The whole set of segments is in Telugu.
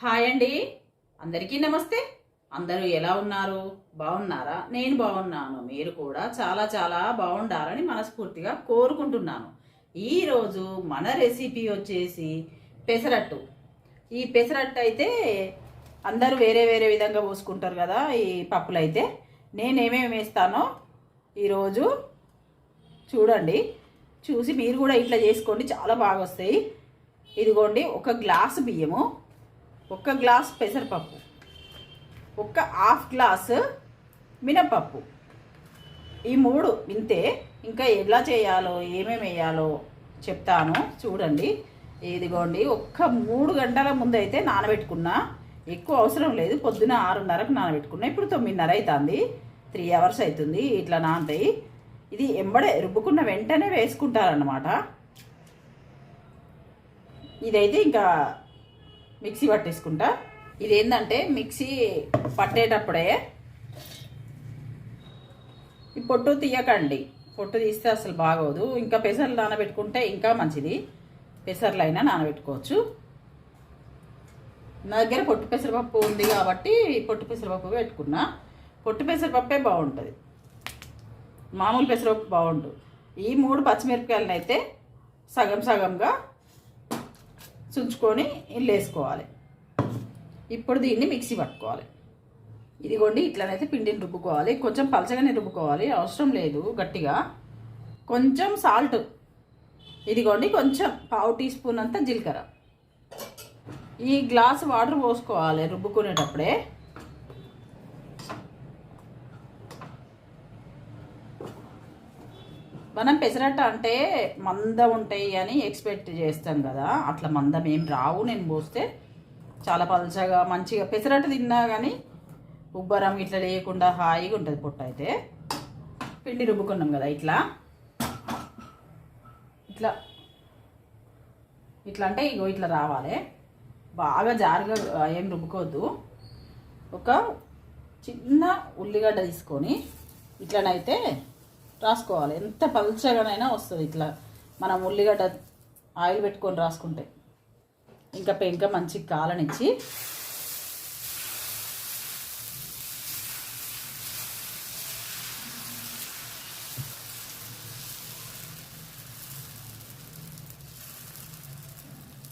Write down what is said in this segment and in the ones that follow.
హాయ్ అండి. అందరికీ నమస్తే. అందరూ ఎలా ఉన్నారు? బాగున్నారా? నేను బాగున్నాను. మీరు కూడా చాలా చాలా బాగుండాలని మనస్ఫూర్తిగా కోరుకుంటున్నాను. ఈరోజు మన రెసిపీ వచ్చేసి పెసరట్టు. ఈ పెసరట్టు అయితే అందరూ వేరే వేరే విధంగా పోసుకుంటారు కదా ఈ పప్పులు అయితే. నేనేమేమి వేస్తానో ఈరోజు చూడండి. చూసి మీరు కూడా ఇట్లా చేసుకోండి. చాలా బాగా వస్తాయి. ఇదిగోండి ఒక గ్లాసు బియ్యము. ఒక గ్లాస్ పెసరపప్పు. ఒక హాఫ్ గ్లాస్ మినపప్పు. ఈ మూడు ఇంతే ఇంకా ఎలా చేయాలో ఏమేమి వేయాలో చెప్తాను. చూడండి. ఇదిగోండి. ఒక్క మూడు గంటల ముందు అయితే నానబెట్టుకున్నా ఎక్కువ అవసరం లేదు. పొద్దున ఆరున్నరకు నానబెట్టుకున్నా. ఇప్పుడు తొమ్మిదిన్నర అవుతుంది త్రీ అవర్స్ అవుతుంది ఇట్లా నానతాయి ఇది ఎంబడే రుబ్బుకున్న వెంటనే వేసుకుంటారనమాట ఇదైతే ఇంకా మిక్సీ పట్టేసుకుంటా. ఇది ఏంటంటే మిక్సీ పట్టేటప్పుడే ఈ పొట్టు తీయకండి. పొట్టు తీస్తే అసలు బాగోదు. ఇంకా పెసర్లు నానబెట్టుకుంటే ఇంకా మంచిది. పెసర్లు అయినా నానబెట్టుకోవచ్చు. నా దగ్గర పొట్టు పెసరపప్పు ఉంది కాబట్టి పొట్టు పెసరపప్పు పెట్టుకున్నా. పొట్టు పెసరపప్పే బాగుంటుంది. మామూలు పెసరపప్పు బాగుంటుంది ఈ మూడు పచ్చిమిరపకాయలను అయితే సగం సగంగా చుంచుకొని ఇల్లు ఇప్పుడు దీన్ని మిక్సీ పట్టుకోవాలి. ఇదిగోండి ఇట్లనైతే పిండిని రుబ్బుకోవాలి. కొంచెం పలచగానే రుబ్బుకోవాలి. అవసరం లేదు గట్టిగా. కొంచెం సాల్ట్ ఇదిగోండి కొంచెం పావు టీ స్పూన్ అంతా జీలకర్ర. ఈ గ్లాస్ వాటర్ పోసుకోవాలి రుబ్బుకునేటప్పుడే. మనం పెసరట్ట అంటే మందం ఉంటాయి అని ఎక్స్పెక్ట్ చేస్తాం కదా. అట్లా మందం ఏం రావు నేను పోస్తే. చాలా పలచగా మంచిగా పెసరట్టు తిన్నా కానీ ఉబ్బరం ఇట్లా లేకుండా హాయిగా ఉంటుంది పొట్ట అయితే. పిండి రుబ్బుకున్నాం కదా ఇట్లా. ఇట్లా. ఇట్లా అంటే ఇగో ఇట్లా రావాలి. బాగా జారుగా ఏం రుబ్బుకోవద్దు ఒక చిన్న ఉల్లిగడ్డ తీసుకొని ఇట్లనైతే రాసుకోవాలి. ఎంత పల్చగానైనా వస్తుంది ఇట్లా. మనం ఉల్లిగడ్డ ఆయిల్ పెట్టుకొని రాసుకుంటే. ఇంకా పెంక మంచి కాలనిచ్చి.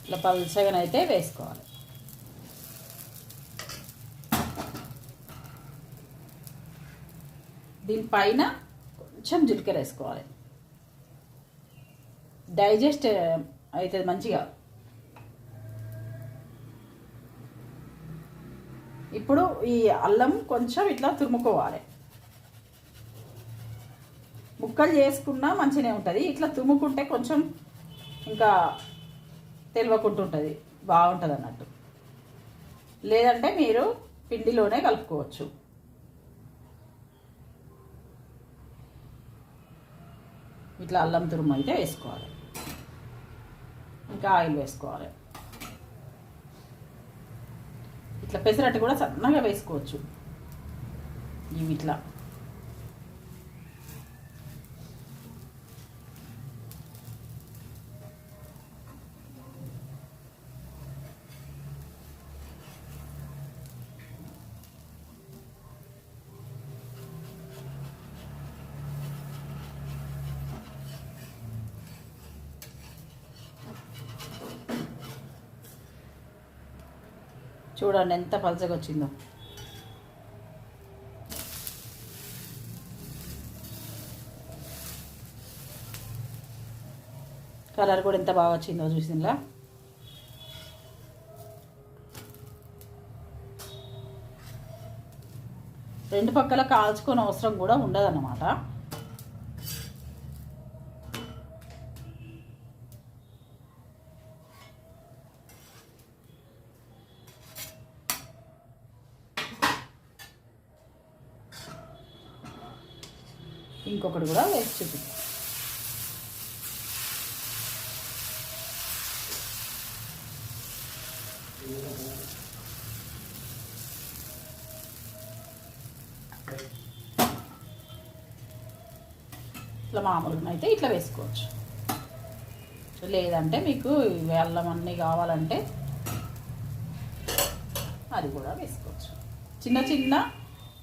ఇట్లా పల్చగానైతే వేసుకోవాలి. దీనిపైన కొంచెం జీలకర్ర వేసుకోవాలి. డైజెస్ట్ అవుతుంది మంచిగా. ఇప్పుడు ఈ అల్లం కొంచెం ఇట్లా తురుముకోవాలి. ముక్కలు చేసుకున్నా మంచిగానే ఉంటుంది. ఇట్లా తుమ్ముకుంటే కొంచెం ఇంకా తెలియకుంటుంటుంది బాగుంటుంది అన్నట్టు లేదంటే మీరు పిండిలోనే కలుపుకోవచ్చు. ఇట్లా అల్లం తురుము అయితే వేసుకోవాలి. ఇంకా ఆయిల్ వేసుకోవాలి. ఇట్లా పెసరట్టు కూడా సన్నగా వేసుకోవచ్చు. ఇవి ఇట్లా. చూడండి ఎంత పలచగా వచ్చిందో. కలర్ కూడా ఎంత బాగా వచ్చిందో చూసిందిలా రెండు పక్కల కాల్చుకొని అవసరం కూడా ఉండదన్నమాట. ఇంకొకటి కూడా వేసి చూపిస్తాను ఇట్లా మామూలుగా అయితే ఇట్లా వేసుకోవచ్చు. లేదంటే మీకు వెల్లం అన్నీ కావాలంటే అది కూడా వేసుకోవచ్చు. చిన్న చిన్న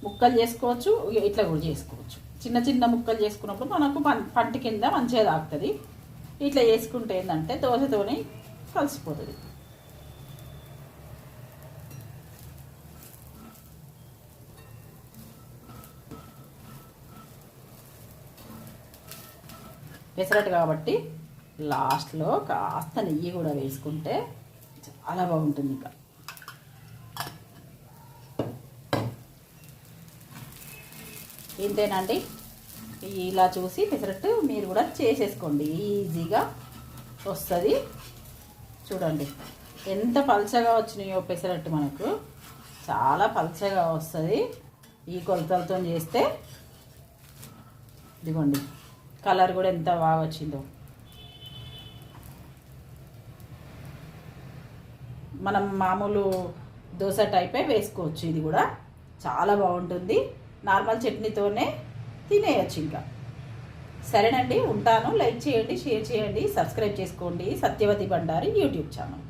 ముక్కలు చేసుకోవచ్చు ఇట్లా కూడా చేసుకోవచ్చు. చిన్న చిన్న ముక్కలు చేసుకున్నప్పుడు మనకు పం- పంట కింద మంచిగా తాకుతుంది ఇట్లా చేసుకుంటే ఏంటంటే దోశతోని కలిసిపోతుంది. పెసరట్టు కాబట్టి లాస్ట్లో కాస్త నెయ్యి కూడా వేసుకుంటే చాలా బాగుంటుంది ఇంకా. ఇంతేనండి. ఇలా చూసి పెసరట్టు మీరు కూడా చేసేసుకోండి. ఈజీగా వస్తుంది. చూడండి. ఎంత పలచగా వచ్చినాయో పెసరట్టు మనకు. చాలా పలచగా వస్తుంది. ఈ కొలతలతో చేస్తే ఇదిగోండి. కలర్ కూడా ఎంత బాగా వచ్చిందో. మనం మామూలు దోశ టైపే వేసుకోవచ్చు. ఇది కూడా చాలా బాగుంటుంది. నార్మల్ చట్నీతోనే తినేయచ్చు ఇంకా. సరేనండి ఉంటాను. లైక్ చేయండి షేర్ చేయండి సబ్స్క్రైబ్ చేసుకోండి. Satyavathi Bandari YouTube channel.